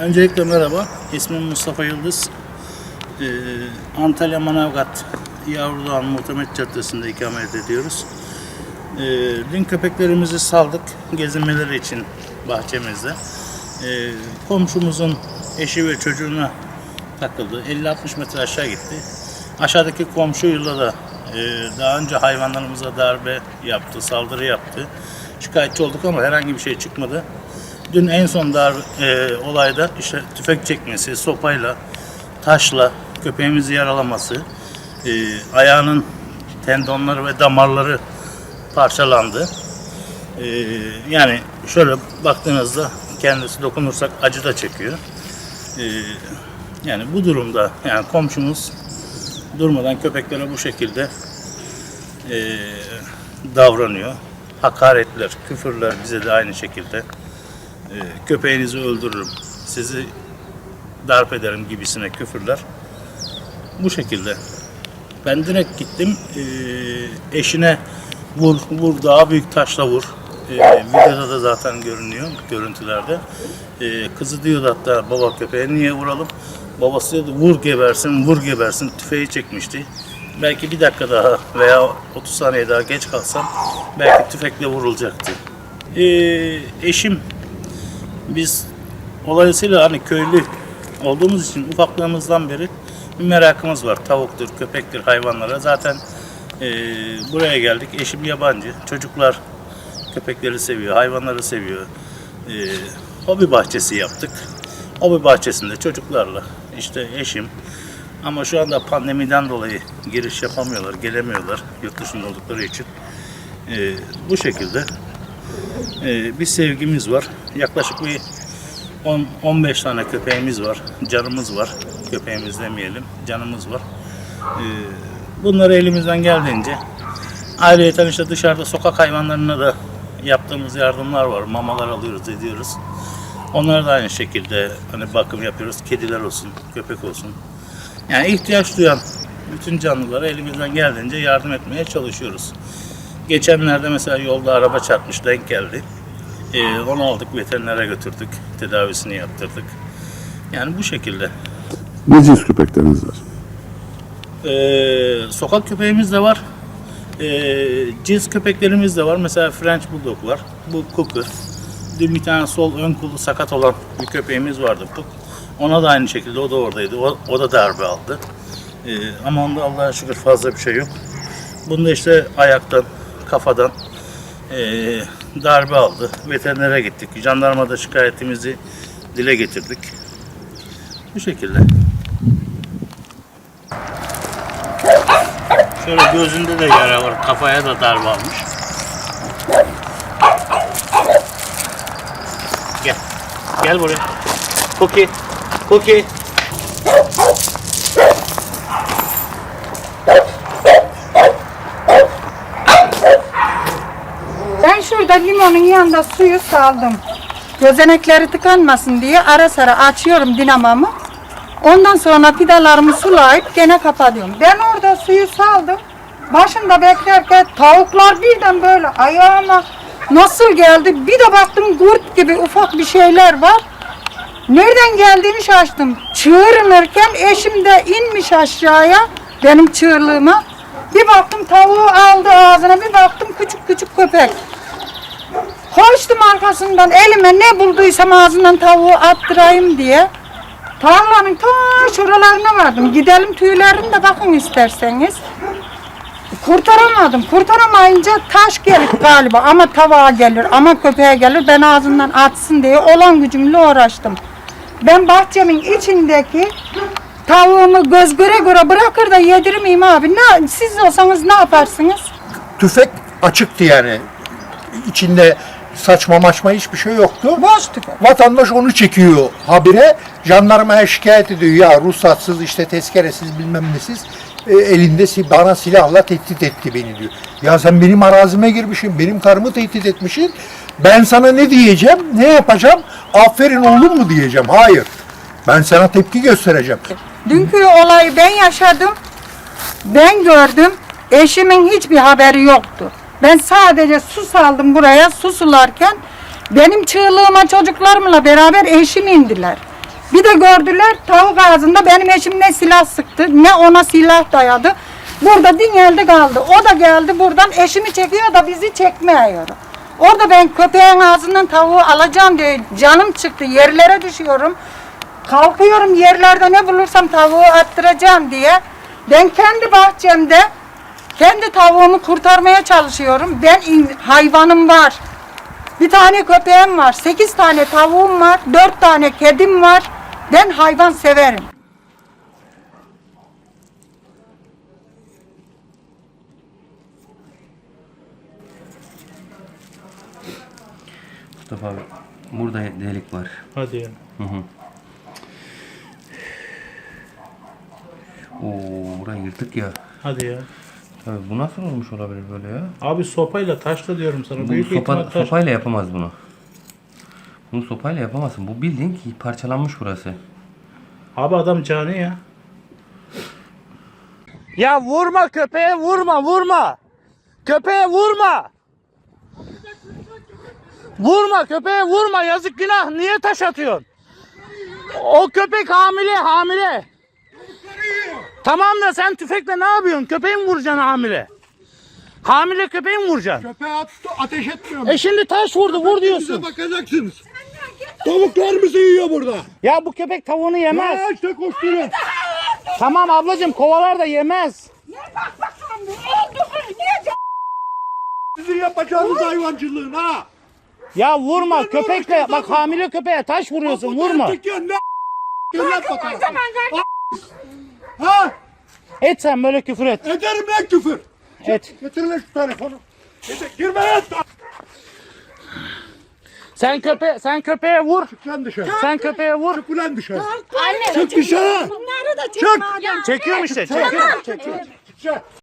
Öncelikle merhaba. İsmim Mustafa Yıldız. Ee, Antalya Manavgat Yavrudoğan Muhtamet Caddesi'nde ikamet ediyoruz. Ee, dün köpeklerimizi saldık gezinmeleri için bahçemizde. Ee, komşumuzun eşi ve çocuğuna takıldı. 50-60 metre aşağı gitti. Aşağıdaki komşuyla da e, daha önce hayvanlarımıza darbe yaptı, saldırı yaptı. Şikayetçi olduk ama herhangi bir şey çıkmadı. Dün en son dar e, olayda işte tüfek çekmesi, sopayla, taşla köpeğimizi yaralaması, e, ayağının tendonları ve damarları parçalandı. E, yani şöyle baktığınızda kendisi dokunursak acı da çekiyor. E, yani bu durumda yani komşumuz durmadan köpeklere bu şekilde e, davranıyor. Hakaretler, küfürler bize de aynı şekilde köpeğinizi öldürürüm, sizi darp ederim gibisine küfürler. Bu şekilde. Ben direkt gittim, e, eşine vur, vur daha büyük taşla vur. E, videoda da zaten görünüyor, görüntülerde. E, kızı diyordu hatta baba köpeğe niye vuralım? Babası diyordu vur gebersin, vur gebersin. Tüfeği çekmişti. Belki bir dakika daha veya 30 saniye daha geç kalsam belki tüfekle vurulacaktı. E, eşim biz dolayısıyla hani köylü olduğumuz için ufaklığımızdan beri bir merakımız var. Tavuktur, köpektir, hayvanlara. Zaten eee, buraya geldik. Eşim yabancı. Çocuklar köpekleri seviyor, hayvanları seviyor. Eee, hobi bahçesi yaptık. Hobi bahçesinde çocuklarla işte eşim ama şu anda pandemiden dolayı giriş yapamıyorlar, gelemiyorlar yurt dışında oldukları için. Eee, bu şekilde ee, bir sevgimiz var. Yaklaşık bir 10 15 tane köpeğimiz var. Canımız var. Köpeğimiz demeyelim. Canımız var. Ee, bunları elimizden geldiğince ayrıca işte dışarıda sokak hayvanlarına da yaptığımız yardımlar var. Mamalar alıyoruz, ediyoruz. Onlara da aynı şekilde hani bakım yapıyoruz. Kediler olsun, köpek olsun. Yani ihtiyaç duyan bütün canlılara elimizden geldiğince yardım etmeye çalışıyoruz. Geçenlerde mesela yolda araba çarpmış denk geldi. Ee, onu aldık veterinere götürdük. Tedavisini yaptırdık. Yani bu şekilde. Ne cins köpekleriniz var? Ee, sokak köpeğimiz de var. Ee, cins köpeklerimiz de var. Mesela French Bulldog var. Bu Cooker. Dün bir tane sol ön kolu sakat olan bir köpeğimiz vardı. Ona da aynı şekilde o da oradaydı. O, o da darbe aldı. Ee, ama onda Allah'a şükür fazla bir şey yok. Bunda işte ayaktan, kafadan ee, darbe aldı. Veterinere gittik. Jandarmada şikayetimizi dile getirdik. Bu şekilde. Şöyle gözünde de yara var. Kafaya da darbe almış. Gel. Gel buraya. Cookie. Cookie. Ben limonun yanında suyu saldım. Gözenekleri tıkanmasın diye ara sıra açıyorum dinamamı. Ondan sonra vidalarımı sulayıp gene kapatıyorum. Ben orada suyu saldım. Başında beklerken tavuklar birden böyle ayağıma nasıl geldi? Bir de baktım kurt gibi ufak bir şeyler var. Nereden geldiğini şaştım. Çığırınırken eşim de inmiş aşağıya benim çığırlığıma. Bir baktım tavuğu aldı ağzına bir baktım küçük küçük köpek. Koştum arkasından elime ne bulduysam ağzından tavuğu attırayım diye. Tarlanın ta şuralarına vardım. Gidelim tüylerini de bakın isterseniz. Kurtaramadım. Kurtaramayınca taş gelir galiba ama tavuğa gelir ama köpeğe gelir. Ben ağzından atsın diye olan gücümle uğraştım. Ben bahçemin içindeki tavuğumu göz göre göre bırakır da yedirmeyeyim abi. Ne, siz olsanız ne yaparsınız? tüfek açıktı yani. İçinde saçma maçma hiçbir şey yoktu. Boş tüfek. Vatandaş onu çekiyor habire. Jandarmaya şikayet ediyor. Ya ruhsatsız işte tezkeresiz bilmem nesiz e, elinde si- bana silahla tehdit etti beni diyor. Ya sen benim arazime girmişsin, benim karımı tehdit etmişsin. Ben sana ne diyeceğim, ne yapacağım? Aferin oğlum mu diyeceğim? Hayır. Ben sana tepki göstereceğim. Dünkü olayı ben yaşadım. Ben gördüm. Eşimin hiçbir haberi yoktu. Ben sadece su saldım buraya. Su sularken benim çığlığıma çocuklarımla beraber eşim indiler. Bir de gördüler tavuk ağzında benim eşim ne silah sıktı ne ona silah dayadı. Burada dingeldi kaldı. O da geldi buradan eşimi çekiyor da bizi çekmiyor. Orada ben köpeğin ağzından tavuğu alacağım diye canım çıktı. Yerlere düşüyorum. Kalkıyorum yerlerde ne bulursam tavuğu attıracağım diye. Ben kendi bahçemde kendi tavuğumu kurtarmaya çalışıyorum. Ben in- hayvanım var. Bir tane köpeğim var, sekiz tane tavuğum var, dört tane kedim var. Ben hayvan severim. Mustafa abi burada delik var. Hadi ya. Oo burayı yırtık ya. Hadi ya. Tabii bu nasıl olmuş olabilir böyle ya? Abi sopayla taşla diyorum sana. Bu Büyük sopa, ihtimal taş. sopayla yapamaz bunu. Bunu sopayla yapamazsın. Bu bildiğin ki parçalanmış burası. Abi adam cani ya. Ya vurma köpeğe vurma vurma. Köpeğe vurma. Vurma köpeğe vurma yazık günah. Niye taş atıyorsun? O köpek hamile hamile. Tamam da sen tüfekle ne yapıyorsun? Köpeği mi vuracaksın hamile? Hamile köpeği mi vuracaksın? Köpeğe attı, ateş etmiyorum. E şimdi taş vurdu vur diyorsun. bakacaksınız. Tavuklarımızı yiyor burada. Ya bu köpek tavuğunu yemez. Ha işte koşturuyor. Tamam ablacığım kovalar da yemez. Sizin yapacağınız hayvancılığın ha. Ya vurma köpekle bak hamile köpeğe taş vuruyorsun vurma. Artık ya ne Gel bakalım. Ha? Et sen böyle küfür et. Ederim lan küfür. Et. Getir lan şu telefonu. Getir, girme lan. Sen köpe sen köpeğe vur. Çık lan dışarı. Sen köpeğe vur. Çık ulan dışarı. Anne, Çık dışarı. bunları da çek Çık. madem. Çekiyorum işte. Çekiyorum. Çık.